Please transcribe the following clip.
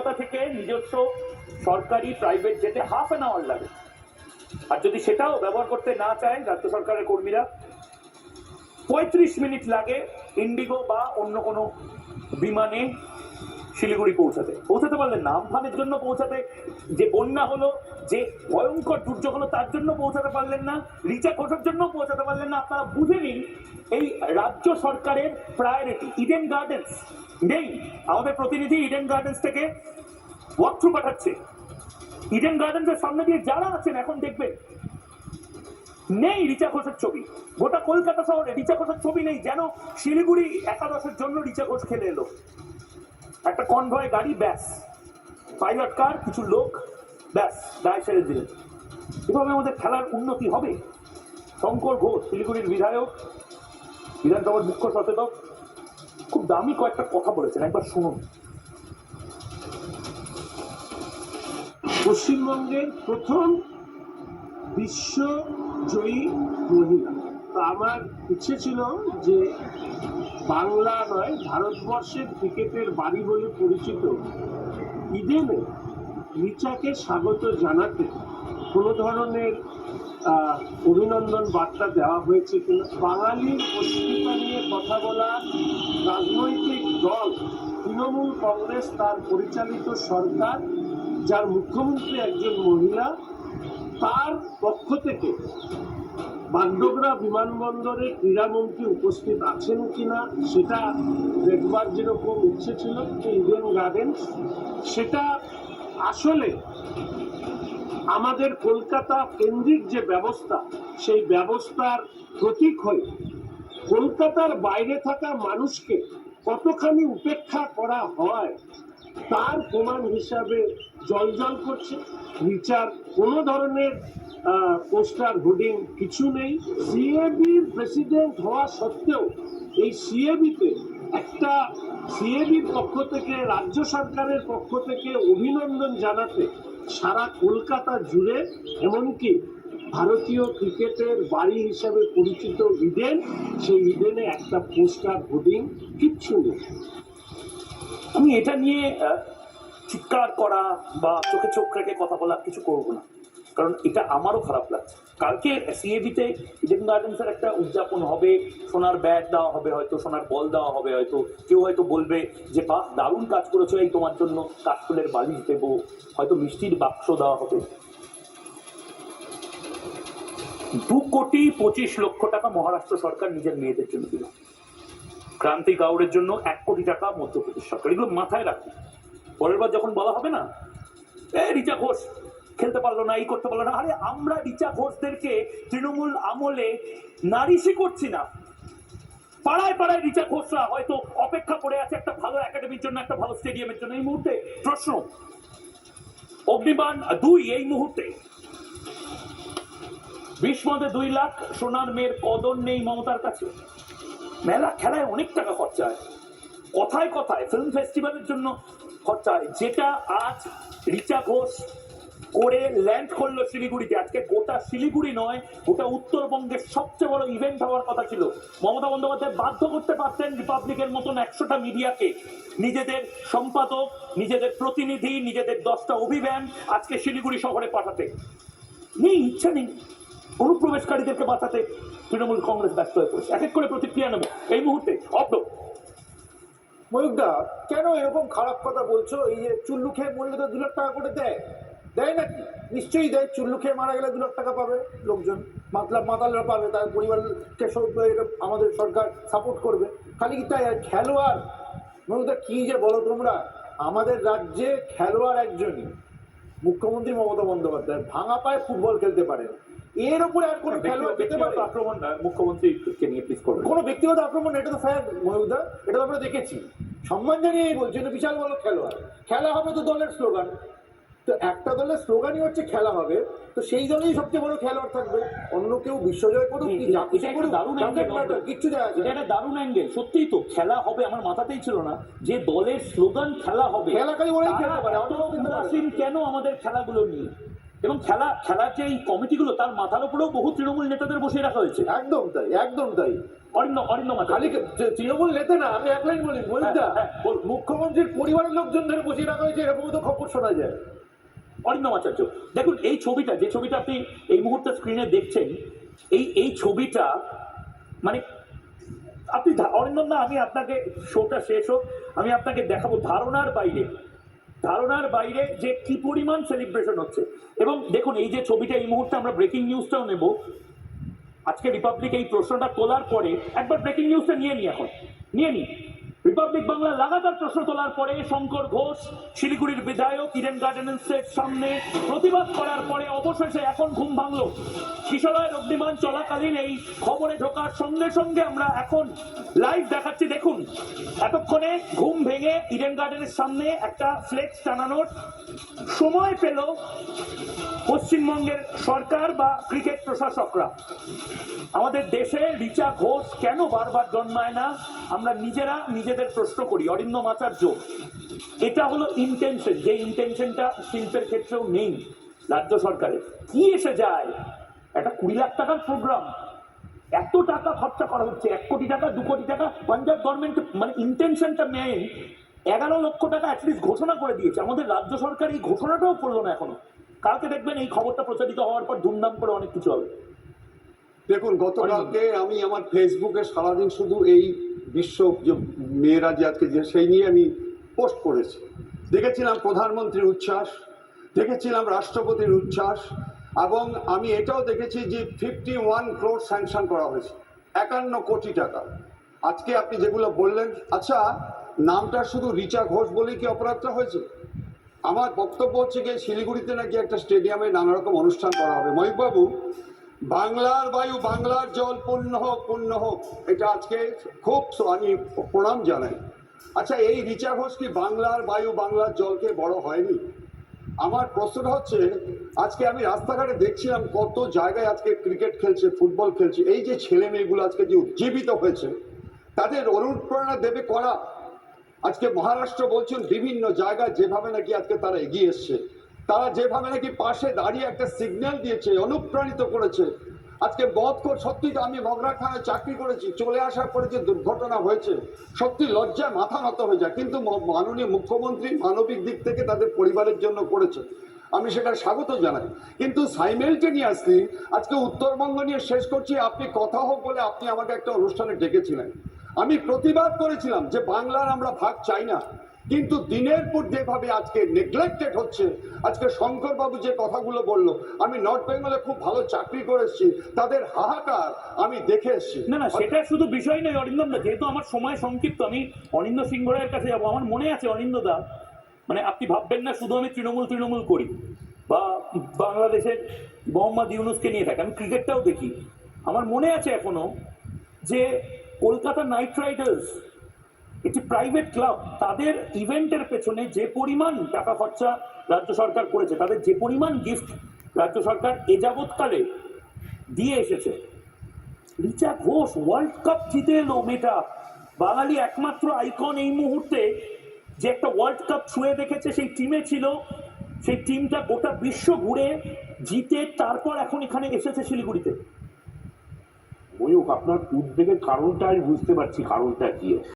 কলকাতা থেকে নিজস্ব সরকারি প্রাইভেট যেতে হাফ অ্যান আওয়ার লাগে। আর যদি সেটাও ব্যবহার করতে না চায় রাজ্য সরকারের কর্মীরা, পঁয়ত্রিশ মিনিট লাগে ইন্ডিগো বা অন্য কোনো বিমানে শিলিগুড়ি পৌঁছাতে। পৌঁছাতে পারলেন না আমফানের জন্য পৌঁছাতে, যে বন্যা হলো, যে ভয়ঙ্কর দুর্যোগ হলো, তার জন্য পৌঁছাতে পারলেন না। রিচা ঘোষের জন্য পৌঁছাতে পারলেন না। আপনারা বুঝে নিন, এই রাজ্য সরকারের প্রায়োরিটি ইডেন গার্ডেন্স নেই। আমাদের প্রতিনিধি ইডেন গার্ডেন্স থেকে ওয়াক পাঠাচ্ছে। ইডেন গার্ডেন্সের সামনে দিয়ে যারা আছেন, এখন দেখবেন, নেই রিচা ঘোষের ছবি। গোটা কলকাতা শহরে রিচা ঘোষের ছবি নেই। যেন শিলিগুড়ি একাদশের জন্য রিচা ঘোষ খেলে এলো। একটা কনভয় গাড়ি, ব্যাস। পাইলট কার কিছু লোক, ব্যাস দায় ছেড়ে দিলেন। এভাবে আমাদের খেলার উন্নতি হবে? শঙ্কর ঘোষ, শিলিগুড়ির বিধায়ক, বিধানসভার মুখ্য সচেতক, খুব দামি কয়েকটা কথা বলেছেন, একবার শুনুন। পশ্চিমবঙ্গের প্রথম বিশ্বজয়ী মহিলা আমার ইচ্ছে ছিল যে বাংলা নয়, ভারতবর্ষের ক্রিকেটের বাড়ি বলে পরিচিত ইডেনে রিচাকে স্বাগত জানাতে কোনো ধরনের অভিনন্দন বার্তা দেওয়া হয়েছে কিনা? বাঙালির অস্মিতা নিয়ে কথা বলা রাজনৈতিক দল তৃণমূল কংগ্রেস তার পরিচালিত সরকার, যার মুখ্যমন্ত্রী একজন মহিলা, তার পক্ষ থেকে বাগডোগরা বিমানবন্দরে ক্রীড়ামন্ত্রী উপস্থিত আছেন কিনা সেটা দেখবার যেরকম ইচ্ছে ছিল যে ইডেন গার্ডেন্স সেটা আসলে আমাদের কলকাতা কেন্দ্রিক যে ব্যবস্থা, সেই ব্যবস্থার প্রতীক হয়ে কলকাতার বাইরে থাকা মানুষকে কতখানি উপেক্ষা করা হয় তার প্রমাণ হিসাবে জলজল করছে। রিচার কোনো ধরনের পোস্টার, হোর্ডিং, কিছু নেই। সিএবির প্রেসিডেন্ট হওয়া সত্ত্বেও এই সিএবিতে একটা সিএবির পক্ষ থেকে, রাজ্য সরকারের পক্ষ থেকে অভিনন্দন জানাতে সারা কলকাতা জুড়ে, এমনকি ভারতীয় ক্রিকেটের বাড়ি হিসাবে পরিচিত ইডেন, সেই ইডেনে একটা পোস্টার, হোর্ডিং কিচ্ছু নেই। আমি এটা নিয়ে চিৎকার করা বা চোখে চোখ রেখে কথা বলা কিছু করব না। কারণ এটা আমারও খারাপ লাগছে। কালকে সিএবিতে ইডেন গার্ডেন্সের একটা উদযাপন হবে, সোনার ব্যাট দেওয়া হবে, হয়তো সোনার বল দেওয়া হবে, হয়তো কেউ হয়তো বলবে যে, বাহ, দারুণ কাজ করেছ এই তোমার জন্য কাঠফুলের বালিশ দেবো। হয়তো মিষ্টির বাক্স দেওয়া হবে। দু কোটি পঁচিশ লক্ষ টাকা মহারাষ্ট্র সরকার নিজের মেয়েদের জন্য দিল। ক্রান্তি গাউড়ের জন্য এক কোটি টাকা মধ্যপ্রদেশ সরকার। এগুলো মাথায় রাখুন। পরের বার যখন বলা হবে না, এ রিচা ঘোষ খেলতে পারল না, এই করতে পারল না। আরে, আমরা রিচা ঘোষদেরকে তৃণমূল আমলে নারিশই করছি না। পাড়ায় পাড়ায় রিচা ঘোষরা হয়তো অপেক্ষা করে আছে একটা ভালো একাডেমির জন্য, একটা ভালো স্টেডিয়ামের জন্য। এই মুহূর্তে প্রশ্ন, অগ্নিবাণ দুই এই মুহূর্তে। বিস্মদে দুই লাখ সোনার মেয়ের কদর নেই মমতার কাছে। মেলা খেলায় অনেক টাকা খরচা হয়। কথায় কথায় ফিল্ম ফেস্টিভ্যালের জন্য খরচা হয়। যেটা আজ রিচা ঘোষ করে ল্যান্ড করল শিলিগুড়িতে। আজকে গোটা শিলিগুড়ি নয়, গোটা উত্তরবঙ্গের সবচেয়ে বড় ইভেন্ট হওয়ার কথা ছিল। মমতা বন্দ্যোপাধ্যায় বাধ্য করতে পারতেন রিপাবলিকের মতন একশোটা মিডিয়াকে। নিজেদের সম্পাদক, নিজেদের প্রতিনিধি, নিজেদের দশটা অভিযান আজকে শিলিগুড়ি শহরে পাঠাতে। নেই, ইচ্ছা নেই অনুপ্রবেশকারীদেরকে বাঁচাতে। তৃণমূল কংগ্রেস ব্যস্ত হয়ে পড়েছে। এক এক করে প্রতিক্রিয়া নেব এই মুহূর্তে। অব্দ। ময়ূকদা কেন এরকম খারাপ কথা বলছো? এই যে চুল্লু খেয়ে মরলে তো দু লাখ টাকা করে দেয়। দেয় নাকি? নিশ্চয়ই দেয়। চুল্লু খেয়ে মারা গেলে দু লাখ টাকা পাবে লোকজন। মাতলা মাতালরা পাবে তার পরিবারকে সব- আমাদের সরকার সাপোর্ট করবে। খালি কি তাই? আর খেলোয়াড়? ময়ূকদা কি যে বলো তোমরা? আমাদের রাজ্যে খেলোয়াড় একজনই। মুখ্যমন্ত্রী মমতা বন্দ্যোপাধ্যায়। ভাঙা পায়ে ফুটবল খেলতে পারে। এর উপরে আর কোনো খেলোয়াড় পেতে পারে? আক্রমণ আহ, মুখ্যমন্ত্রীকে নিয়ে প্লিজ করবে কোনো ব্যক্তিগত আক্রমণ এটা তো স্যার মহিউদা। এটা তো আমরা দেখেছি। সম্মান জানিয়েই বলছি বিশাল বড় খেলোয়াড়। খেলা হবে তো দলের স্লোগান তো একটা দলের স্লোগানই হচ্ছে খেলা হবে। তো সেই দলেই সবচেয়ে বড় খেলোয়াড় থাকবে। অন্য কেউ বিশ্বজয় করুক কি যা কিছু করুক দারুণ কিচ্ছু যায় এটা একটা দারুণ অ্যাঙ্গেল সত্যিই তো খেলা হবে আমার মাথাতেই ছিল না। যে দলের স্লোগান খেলা হবে খেলা খালি ওরাই। উদাসীন কেন আমাদের খেলাগুলো নিয়ে? এবং খেলা খেলার যে এই কমিটিগুলো তার মাথার উপরেও বহু তৃণমূল নেতাদের বসিয়ে রাখা হয়েছে। একদম তাই একদম তাই। অরিন্দ অরিন্দ মাথা খালি তৃণমূল নেতা না আমি এক লাইন বলি হ্যাঁ, হ্যাঁ। মুখ্যমন্ত্রীর পরিবারের লোকজন ধরে বসিয়ে রাখা হয়েছে এরকম তো খবর শোনা যায়। অরিন্দম আচার্য। দেখুন, এই ছবিটা, যে ছবিটা আপনি এই মুহূর্তে স্ক্রিনে দেখছেন, এই এই ছবিটা মানে আপনি অরিন্দম না আমি আপনাকে শোটা শেষ হোক, আমি আপনাকে দেখাবো ধারণার বাইরে। ধারণার বাইরে যে কি পরিমাণ সেলিব্রেশন হচ্ছে। এবং দেখুন, এই যে ছবিটা এই মুহূর্তে আমরা ব্রেকিং নিউজটাও নেব। আজকে রিপাবলিক এই প্রশ্নটা তোলার পরে একবার ব্রেকিং নিউজটা নিয়ে নি এখন। নিয়ে নি রিপাবলিক বাংলা লাগাতার প্রশ্ন তোলার পরে শঙ্কর ঘোষ, শিলিগুড়ির বিধায়ক ইডেন গার্ডেন্সের সামনে প্রতিবাদ করার পরে অবশেষে এখন ঘুম ভাঙলো। কিশোরয়ের অগ্নিমান চলাকালীন এই খবরে ঢোকার সঙ্গে সঙ্গে আমরা এখন লাইভ দেখাচ্ছি। দেখুন, এতক্ষণে ঘুম ভেঙে ইডেন গার্ডেনের সামনে একটা ফ্লেক্স টানানোর সময় পেল পশ্চিমবঙ্গের সরকার বা ক্রিকেট প্রশাসকরা। আমাদের দেশে রিচা ঘোষ কেন বারবার জন্মায় না? আমরা নিজেরা নিজেদের প্রশ্ন করি অরিন্দম আচার্য এটা হলো ইন্টেনশন যে ইন্টেনশনটা শিল্পের ক্ষেত্রেও নেই রাজ্য সরকারের। কি এসে যায়? একটা কুড়ি লাখ টাকার প্রোগ্রাম এত টাকা খরচা করা হচ্ছে, এক কোটি টাকা, দু কোটি টাকা, পাঞ্জাব গভর্নমেন্ট মানে ইন্টেনশনটা মেন এগারো লক্ষ টাকা অ্যাটলিস্ট ঘোষণা করে দিয়েছে। আমাদের রাজ্য সরকার এই ঘোষণাটাও করল না এখনও। কালকে দেখবেন এই খবরটা প্রচারিত হওয়ার পর ধুমধাম করে অনেক কিছু হবে। দেখুন গতকালকে আমি আমার ফেসবুকে সারাদিন শুধু এই বিশ্ব যে মেয়েরা যে আজকে যে সেই নিয়ে আমি পোস্ট করেছি। দেখেছিলাম প্রধানমন্ত্রীর উচ্ছ্বাস দেখেছিলাম রাষ্ট্রপতির উচ্ছ্বাস এবং আমি এটাও দেখেছি যে ফিফটি ওয়ান ক্রোড স্যাংশন করা হয়েছে একান্ন কোটি টাকা। আজকে আপনি যেগুলো বললেন আচ্ছা নামটা শুধু রিচা ঘোষ বলেই কি অপরাধটা হয়েছে? আমার বক্তব্য হচ্ছে গিয়ে শিলিগুড়িতে নাকি একটা স্টেডিয়ামে নানা রকম অনুষ্ঠান করা হবে। মহিবাবু বাংলার বায়ু, বাংলার জল, পূর্ণ হোক পূর্ণ হোক। এটা আজকে খুব আমি প্রণাম জানাই। আচ্ছা এই রিচা ঘোষ কি বাংলার বায়ু, বাংলার জলকে বড় হয়নি? আমার প্রশ্নটা হচ্ছে, আজকে আমি রাস্তাঘাটে দেখছিলাম কত জায়গায় আজকে ক্রিকেট খেলছে, ফুটবল খেলছে। এই যে ছেলে মেয়েগুলো আজকে যে উজ্জীবিত হয়েছে, তাদের অনুপ্রেরণা দেবে করা? আজকে মহারাষ্ট্র বলছেন বিভিন্ন জায়গায় যেভাবে নাকি আজকে তারা এগিয়ে এসছে। তারা যেভাবে নাকি পাশে দাঁড়িয়ে একটা সিগন্যাল দিয়েছে, অনুপ্রাণিত করেছে। আজকে বধ কর, সত্যি আমি মগরাখানায় চাকরি করেছি, চলে আসার পরে যে দুর্ঘটনা হয়েছে, সত্যি লজ্জায় মাথা নত হয়ে যায়। কিন্তু মাননীয় মুখ্যমন্ত্রী মানবিক দিক থেকে তাদের পরিবারের জন্য করেছে। আমি সেটা স্বাগত জানাই। কিন্তু সাইমেলটেনিয়াসলি আজকে উত্তরবঙ্গ নিয়ে শেষ করছি, আপনি কথা হোক বলে আপনি আমাকে একটা অনুষ্ঠানে ডেকেছিলেন। আমি প্রতিবাদ করেছিলাম যে বাংলার আমরা ভাগ চাই না। কিন্তু দিনের পর যেভাবে আজকে নেগলেক্টেড হচ্ছে। আজকে শঙ্করবাবু যে কথাগুলো বলল, আমি নর্থ বেঙ্গলে খুব ভালো চাকরি করে এসেছি, তাদের হাহাকার আমি দেখে এসেছি। না না, সেটা শুধু বিষয় নয়, অরিন্দম দা, যেহেতু আমার সময় সংক্ষিপ্ত, আমি অরিন্দ সিংহ রায়ের কাছে যাব। আমার মনে আছে অনিন্দ দা মানে আপনি ভাববেন না, শুধু আমি তৃণমূল তৃণমূল করি। বা বাংলাদেশের মোহাম্মদ ইউনুসকে নিয়ে থাকি, আমি ক্রিকেটটাও দেখি। আমার মনে আছে এখনও যে কলকাতা নাইট রাইডার্স একটি প্রাইভেট ক্লাব তাদের ইভেন্টের পেছনে যে পরিমাণ টাকা খরচা রাজ্য সরকার করেছে, তাদের যে পরিমাণ গিফট রাজ্য সরকার এ যাবৎকালে দিয়ে এসেছে, রিচা ঘোষ ওয়ার্ল্ড কাপ জিতে এলো মেয়েটা। বাঙালি একমাত্র আইকন এই মুহূর্তে যে একটা ওয়ার্ল্ড কাপ ছুঁয়ে দেখেছে, সেই টিমে ছিল। সেই টিমটা গোটা বিশ্ব ঘুরে জিতে তারপর এখন এখানে এসেছে শিলিগুড়িতে। ময়ূক আপনার উদ্বেগের কারণটা আমি বুঝতে পারছি, কারণটা কি?